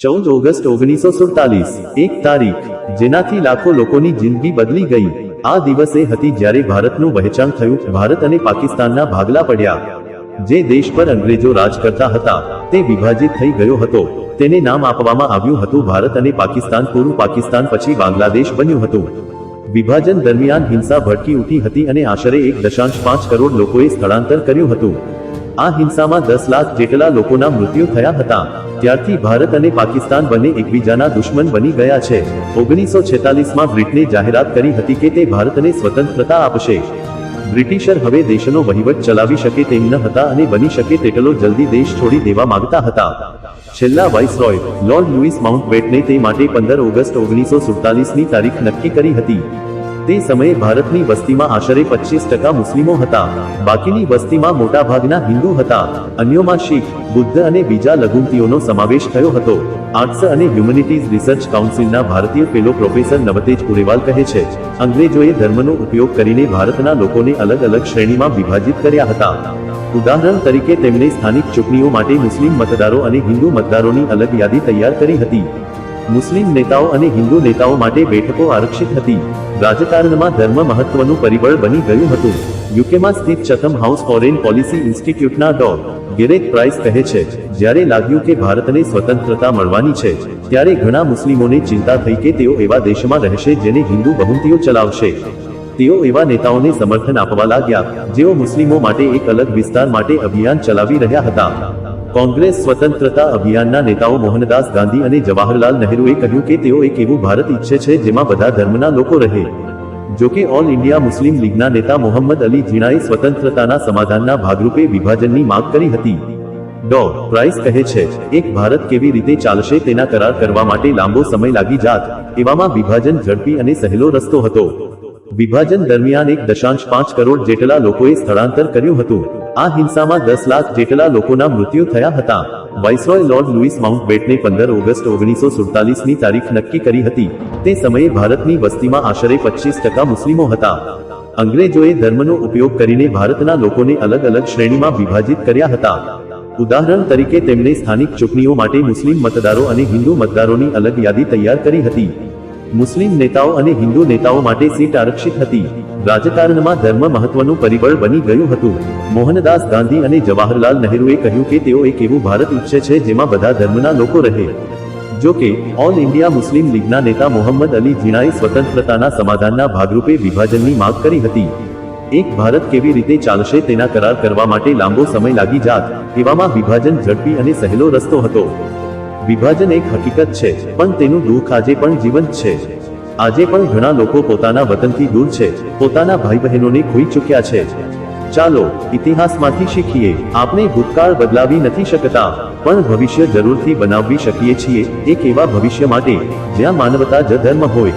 ચૌદ ઓગસ્ટ ઓગણીસો સુડતાલીસ એક તારીખ, જેનાથી લાખો લોકોની જિંદગી બદલી ગઈ. આ દિવસે હતી જ્યારે ભારતનું વહેંચાણ થયું. ભારત અને પાકિસ્તાનના ભાગલા પડ્યા. જે દેશ પર અંગ્રેજો રાજ કરતા હતા, તે વિભાજિત થઈ ગયો હતો. તેને નામ આપવામાં આવ્યું હતું ભારત અને પાકિસ્તાન. પૂર્વ પાકિસ્તાન પછી બાંગ્લાદેશ બન્યું હતું. વિભાજન દરમિયાન હિંસા ભડકી ઉઠી હતી અને આશરે એક દશાંશ પાંચ કરોડ લોકોએ સ્થળાંતર કર્યું હતું. આ હિંસામાં દસ લાખ જેટલા લોકોના મૃત્યુ થયા હતા. ત્યારથી ભારત અને પાકિસ્તાન બંને એકબીજાના દુશ્મન બની ગયા છે. ઓગણીસો છેતાલીસમાં બ્રિટને જાહેરાત કરી હતી કે તે ભારતને સ્વતંત્રતા આપશે. બ્રિટિશર હવે દેશનો વહીવટ ચલાવી શકે તેમ ન હતા અને બની શકે તેટલો જલ્દી દેશ છોડી દેવા માંગતા હતા. છેલ્લા વાઇસરોય, લોર્ડ લુઈસ માઉન્ટબેટને તે માટે પંદર ઓગસ્ટ ઓગણીસો સુડતાલીસની તારીખ નક્કી કરી હતી. તે સમયે ભારતની વસ્તીમાં આશરે પચીસ ટકા મુસ્લિમો હતા. બાકીની વસ્તીમાં મોટાભાગના હિન્દુ હતા. અન્યોમાં શીખ, બુદ્ધ અને બીજા લઘુમતીઓનો સમાવેશ થયો હતો. આર્ટ્સ અને હ્યુમેનિટીઝ રિસર્ચ કાઉન્સિલના ભારતીય ફેલો પ્રોફેસર નવતેજ પુરેવાલ કહે છે, અંગ્રેજોએ ધર્મનો ઉપયોગ કરીને ભારતના લોકોને અલગ અલગ શ્રેણીમાં વિભાજિત કર્યા હતા. ઉદાહરણ તરીકે તેમણે સ્થાનિક ચૂંટણીઓ માટે મુસ્લિમ મતદારો અને હિન્દુ મતદારોની અલગ યાદી તૈયાર કરી હતી. મુસ્લિમ નેતાઓ અને હિન્દુ નેતાઓ માટે બેઠકો આરક્ષિત હતી. રાજકારણમાં ધર્મ મહત્વનું પરિબળ બની ગયું હતું. યુકેમાં સ્થિત ચથમ હાઉસ ફોરેન પોલિસી ઇન્સ્ટિટ્યૂટના ડો. ગેરેટ પ્રાઇસ કહે છે, જ્યારે લાગ્યું કે ભારતને સ્વતંત્રતા મળવાની છે, ત્યારે ઘણા મુસ્લિમોને ચિંતા થઈ કે તેઓ એવા દેશમાં રહેશે જેને હિન્દુ બહુમતીઓ ચલાવશે. તેઓ એવા નેતાઓને સમર્થન આપવા લાગ્યા, જેઓ મુસ્લિમો માટે એક અલગ વિસ્તાર માટે અભિયાન ચલાવી રહ્યા હતા. કોંગ્રેસ સ્વતંત્રતા અભિયાનના નેતાઓ મોહનદાસ ગાંધી અને જવાહરલાલ નહેરુએ કહ્યું કે તેઓ એક એવું ભારત ઈચ્છે છે જેમાં બધા ધર્મના લોકો રહે. જોકે ઓલ ઇન્ડિયા મુસ્લિમ લીગના નેતા મોહમ્મદ અલી જીણાએ સ્વતંત્રતાના સમાધાનના ભાગરૂપે વિભાજનની માંગ કરી હતી. ડો, પ્રાઇસ કહે છે, એક ભારત કેવી રીતે ચાલશે તેના કરાર કરવા માટે લાંબો સમય લાગી જાત. એવામાં વિભાજન ઝડપી અને સહેલો રસ્તો હતો. વિભાજન દરમિયાન એક દશાંશ પાંચ કરોડ જેટલા લોકોએ સ્થળાંતર કર્યું હતું. આ હિંસામાં દસ લાખ જેટલા લોકોના મૃત્યુ થયા હતા. વાઇસરોય લોર્ડ લુઈસ માઉન્ટબેટને પંદર ઓગસ્ટ ઓગણીસો સુડતાલીસની તારીખ નક્કી કરી હતી. તે સમયે ભારતની વસ્તીમાં આશરે પચીસ ટકા મુસ્લિમો હતા. અંગ્રેજોએ ધર્મનો ઉપયોગ કરીને ભારતના લોકોને અલગ અલગ શ્રેણીમાં વિભાજિત કર્યા હતા. ઉદાહરણ તરીકે તેમણે સ્થાનિક ચૂંટણીઓ માટે મુસ્લિમ મતદારો અને હિન્દુ મતદારોની અલગ યાદી તૈયાર કરી હતી. મુસ્લિમ નેતાઓ અને હિન્દુ નેતાઓ માટે સીટ આરક્ષિત હતી. રાજકારણમાં ધર્મ મહત્વનું પરિબળ બની ગયું હતું. મોહનદાસ ગાંધી અને જવાહરલાલ નહેરુએ કહ્યું કે તેઓ એક એવું ભારત ઈચ્છે છે જેમાં બધા ધર્મના લોકો રહે. જો કે ઓલ ઇન્ડિયા મુસ્લિમ લીગના નેતા મોહમ્મદ અલી જીણાએ સ્વતંત્રતાના સમાધાનના ભાગરૂપે વિભાજનની માંગ કરી હતી. એક ભારત કેવી રીતે ચાલશે તેના કરાર કરવા માટે લાંબો સમય લાગી જાત, એવામાં વિભાજન ઝડપી અને સહેલો રસ્તો હતો. વિભાજન એક હકીકત છે, પણ તેનું દુઃખ આજે પણ જીવંત છે. આજે પણ ઘણા લોકો પોતાના વતનથી દૂર છે, પોતાના ભાઈ બહેનોને ખોઈ ચૂક્યા છે. ચાલો, ઇતિહાસમાંથી શીખીએ. આપણે ભૂતકાળ બદલાવી નથી શકતા, પણ ભવિષ્ય જરૂરથી બનાવવી શકીએ છીએ, એક એવા ભવિષ્ય માટે, જ્યાં માનવતા જ ધર્મ હોય.